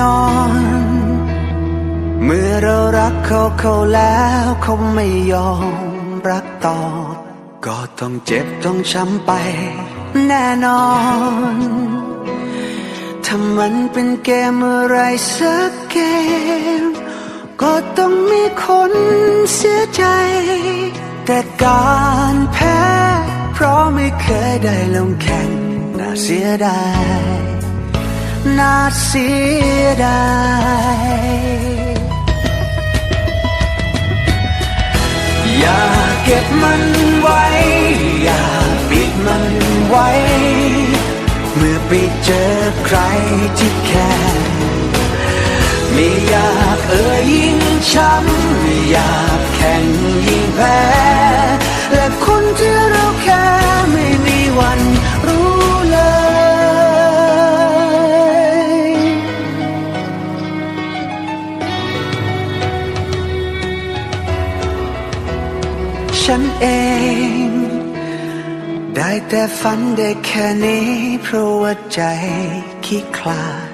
นอน เมื่อเรารักเขาเขาแล้วเขาไม่ยอมรักตอบก็ต้องเจ็บต้องช้ำไป แน่นอนถ้ามันเป็นเกมอะไรสักเกม ก็ต้องมีคนเสียใจ แต่การแพ้ เพราะไม่เคยได้ลงแข่งน่าเสียดาย น่าเสียดายอย่าเก็บมันไว้ อย่าปิดมันไว้ เมื่อไปเจอใครที่แค่ไม่อยากเอ่ยยิ่งช้ำไม่อยากแข่งยิ่งแพ้ ฉันเอง ได้แต่ฝันได้แค่นี้ เพราะว่าใจขี้คลาด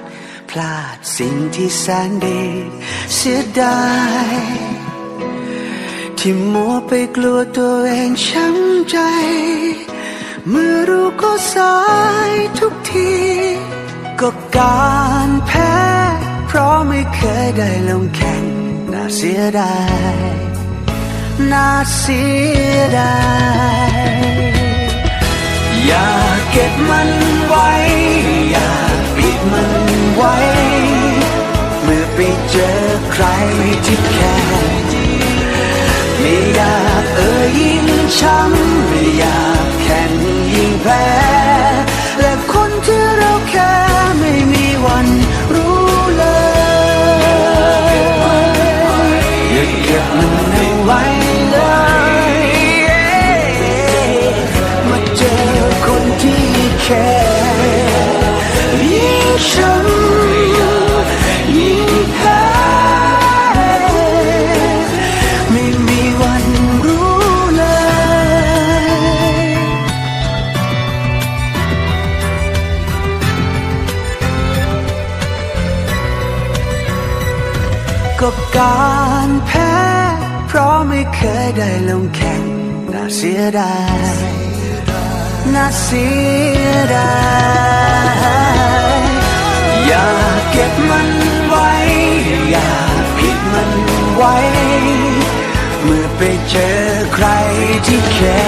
พลาดสิ่งที่แสนดีเสียดายที่มัวไปกลัวตัวเองช้ำใจ เมื่อรู้ก็สายทุกที ก็การแพ้ เพราะไม่เคยได้ลงแข่งน่าเสียดาย น่าเสียดายอย่าเก็บมันไว้ อย่าปิดมันไว้ เมื่อไปเจอใครที่แค่ไม่อยากเอ่ยยิ้มช้ำ ไว้เลยมาเจอคนที่แค่ยิ่งช้ำยิ่งแพ้ไม่มีวันรู้เลย ก็การแพ้ เพราะไม่เคยได้ลงแข่งน่าเสียดายน่าเสียดายอย่าเก็บมันไว้ อย่าปิดมันไว้ เมื่อไปเจอใครที่แค่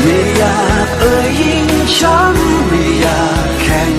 ไม่อยากเอ่ยยิ่งช้ำไม่อยากแข่ง